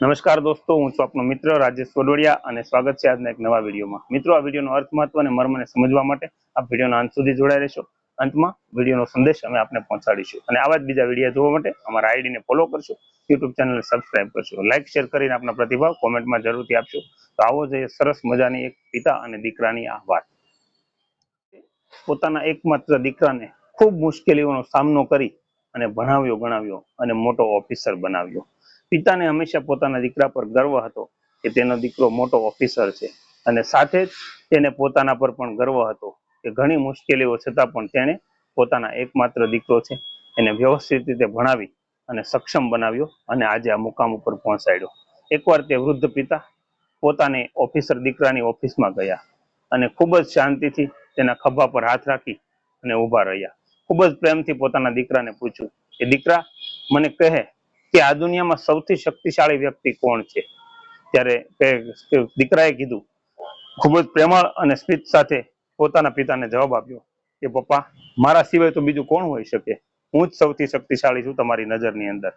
નમસ્કાર દોસ્તો, હું છું આપનો મિત્ર રાજેશ વડોડિયા અને સ્વાગત છે આજના એક નવા વિડીયોમાં. મિત્રો, આ વિડીયોનો અર્થ મહત્વ અને મર્મને સમજવા માટે આ વિડીયોના અંત સુધી જોડાઈ રહેશો. અંતમાં વિડીયોનો સંદેશ અમે આપને પહોંચાડીશું. અને આવા જ બીજા વીડિયો જોવા માટે અમારા આઈડીને ફોલો કરશો યુટ્યુબ ચેનલને સબસ્ક્રાઇબ કરશો. લાઇક શેર કરીને આપના પ્રતિભાવ કોમેન્ટમાં જરૂરથી આપશો. તો આવો જ સરસ મજાની એક પિતા અને દીકરાની આ વાત. પોતાના એકમાત્ર દીકરાને ખૂબ મુશ્કેલીઓનો સામનો કરી અને ભણાવ્યો ગણાવ્યો અને મોટો ઓફિસર બનાવ્યો. પિતાને હંમેશા પોતાના દીકરા પર ગર્વ હતો કે તેનો દીકરો મોટો ઓફિસર છે. અને સાથે જ તેને પોતાના પર પણ ગર્વ હતો કે ઘણી મુશ્કેલીઓ છતાં પણ તેણે પોતાના એકમાત્ર દીકરો છે એને વ્યવસ્થિત રીતે ભણાવી અને સક્ષમ બનાવ્યો અને આજે આ મુકામ ઉપર પહોંચાડ્યો. એકવાર તે વૃદ્ધ પિતા પોતાને ઓફિસર દીકરાની ઓફિસમાં ગયા અને ખૂબ જ શાંતિથી તેના ખભા પર હાથ રાખી અને ઊભા રહ્યા. ખૂબ જ પ્રેમથી પોતાના દીકરાને પૂછ્યું કે, દીકરા, મને કહે કે આ દુનિયામાં સૌથી શક્તિશાળી વ્યક્તિ કોણ છે? ત્યારે દીકરાએ કીધું, ખૂબ જ પ્રેમળ અને સ્મિત સાથે પોતાના પિતાને જવાબ આપ્યો કે, પપ્પા, મારા સિવાય તો બીજું કોણ હોઈ શકે? હું જ સૌથી શક્તિશાળી છું તમારી નજરની અંદર.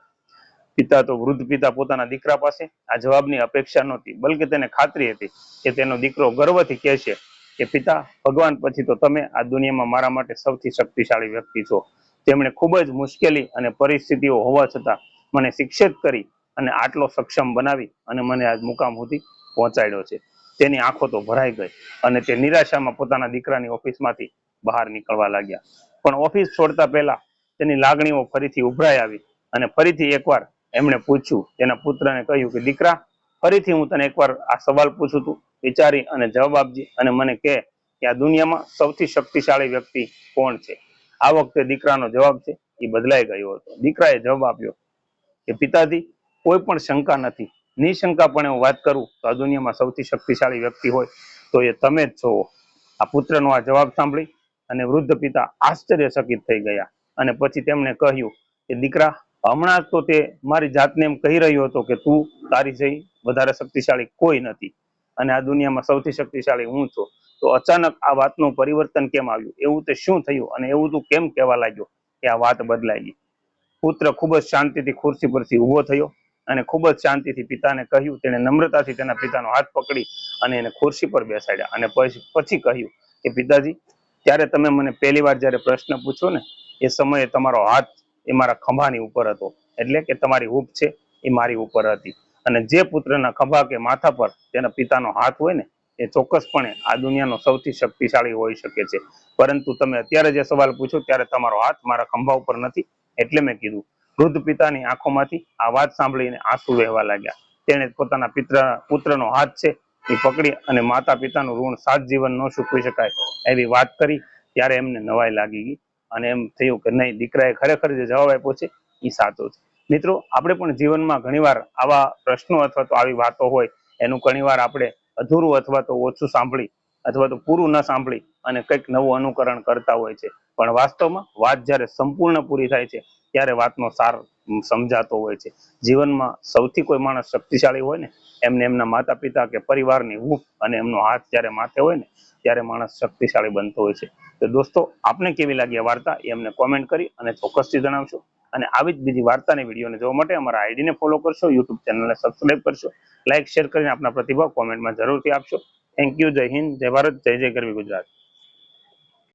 પિતા તો વૃદ્ધ પિતા પોતાના દીકરા પાસે આ જવાબની અપેક્ષા નહોતી, બલકે તેને ખાતરી હતી કે તેનો દીકરો ગર્વથી કહેશે કે, પિતા, ભગવાન પછી તો તમે આ દુનિયામાં મારા માટે સૌથી શક્તિશાળી વ્યક્તિ છો. તેમણે ખૂબ જ મુશ્કેલી અને પરિસ્થિતિઓ હોવા છતાં મને શિક્ષિત કરી અને આટલો સક્ષમ બનાવી અને મને આજ મુકામ સુધી પહોંચાડ્યો છે. તેની આંખો તો ભરાઈ ગઈ અને તે નિરાશામાં પોતાના દીકરાની ઓફિસમાંથી બહાર નીકળવા લાગ્યા. પણ ઓફિસ છોડતા પહેલા તેની લાગણીઓ ફરીથી ઉભરાઈ આવી અને ફરીથી એકવાર એમણે પૂછ્યું, તેના પુત્રને કહ્યું કે, દીકરા, ફરીથી હું તને એકવાર આ સવાલ પૂછું તું? વિચારી અને જવાબ આપજે અને મને કહે કે, આ દુનિયામાં સૌથી શક્તિશાળી વ્યક્તિ કોણ છે? આ વખતે દીકરાનો જવાબ છે, એ બદલાઈ ગયો હતો. દીકરાએ જવાબ આપ્યો કે પિતાજી, કોઈ પણ શંકા નથી. નિશંકાપણે હું વાત કરું, તો આ દુનિયામાં સૌથી શક્તિશાળી વ્યક્તિ હોય, તો એ તમે જ છો. આ પુત્રનો આ જવાબ સાંભળી અને વૃદ્ધ પિતા આશ્ચર્યચકિત થઈ ગયા અને પછી તેમણે કહ્યું કે, દીકરા, હમણાં તો તે મારી જાતને એમ કહી રહ્યો હતો કે તું તારી જઈ વધારે શક્તિશાળી કોઈ નથી અને આ દુનિયામાં સૌથી શક્તિશાળી હું છું. તો અચાનક આ વાતનું પરિવર્તન કેમ આવ્યું? એવું તે શું થયું અને એવું તું કેમ કહેવા લાગ્યો? કે આ વાત બદલાઈ ગઈ. પુત્ર ખૂબ જ શાંતિથી ખુરશી પરથી ઊભો થયો અને ખૂબ જ શાંતિથી પિતાને કહ્યું, તેણે નમ્રતાથી તેના પિતાનો હાથ પકડી અને એને ખુરશી પર બેસાડ્યા અને પછી કહ્યું કે પિતાજી, ત્યારે તમે મને પહેલી વાર જ્યારે પ્રશ્ન પૂછ્યો ને, એ સમયે તમારો હાથ એ મારા ખંભાની ઉપર હતો. એટલે કે તમારી હૂફ છે એ મારી ઉપર હતી. અને જે પુત્રના ખભા કે માથા પર તેના પિતાનો હાથ હોય ને, એ ચોક્કસપણે આ દુનિયાનો સૌથી શક્તિશાળી હોઈ શકે છે. પરંતુ તમે અત્યારે જે સવાલ પૂછો, ત્યારે તમારો હાથ મારા ખંભા ઉપર નથી. એટલે મેં કીધું, વૃદ્ધ પિતાની આંખોમાંથી આ વાત સાંભળીને આંસુ વહેવા લાગ્યા. તેણે પોતાના પિત્ર, પુત્રનો હાથ છે એ પકડી અને માતા પિતાનું ઋણ સાત જીવન ન ચૂકવી શકાય એવી વાત કરી. ત્યારે એમને નવાઈ લાગી ગઈ અને એમ થયું કે નહીં, દીકરાએ ખરેખર જે જવાબ આપ્યો છે એ સાચો છે. મિત્રો, આપણે પણ જીવનમાં ઘણીવાર આવા પ્રશ્નો અથવા તો આવી વાતો હોય, એનું ઘણીવાર આપણે અધૂરું અથવા તો ઓછું સાંભળી અથવા તો પૂરું ન સાંભળી અને કંઈક નવું અનુકરણ કરતા હોય છે. પણ વાસ્તવમાં વાત જ્યારે સંપૂર્ણ પૂરી થાય છે, ત્યારે વાતનો સાર સમજાતો હોય છે. જીવનમાં સૌથી કોઈ માણસ શક્તિશાળી હોય ને, એમને એમના માતા પિતા કે પરિવારની હૂંફ અને એમનો હાથ જ્યારે માથે હોય ને, ત્યારે માણસ શક્તિશાળી બનતો હોય છે. તો દોસ્તો, આપને કેવી લાગી આ વાર્તા એ અમને કોમેન્ટ કરી અને ચોક્કસથી જણાવશો. અને આવી જ બીજી વાર્તાની વિડીયોને જોવા માટે અમારા આઈડીને ફોલો કરશો યુટ્યુબ ચેનલને સબસ્ક્રાઇબ કરશો લાઇક શેર કરીને આપના પ્રતિભાવ કોમેન્ટમાં જરૂરથી આપશો. થેન્ક યુ જય હિન્દ જય ભારત જય જય ગરવી ગુજરાત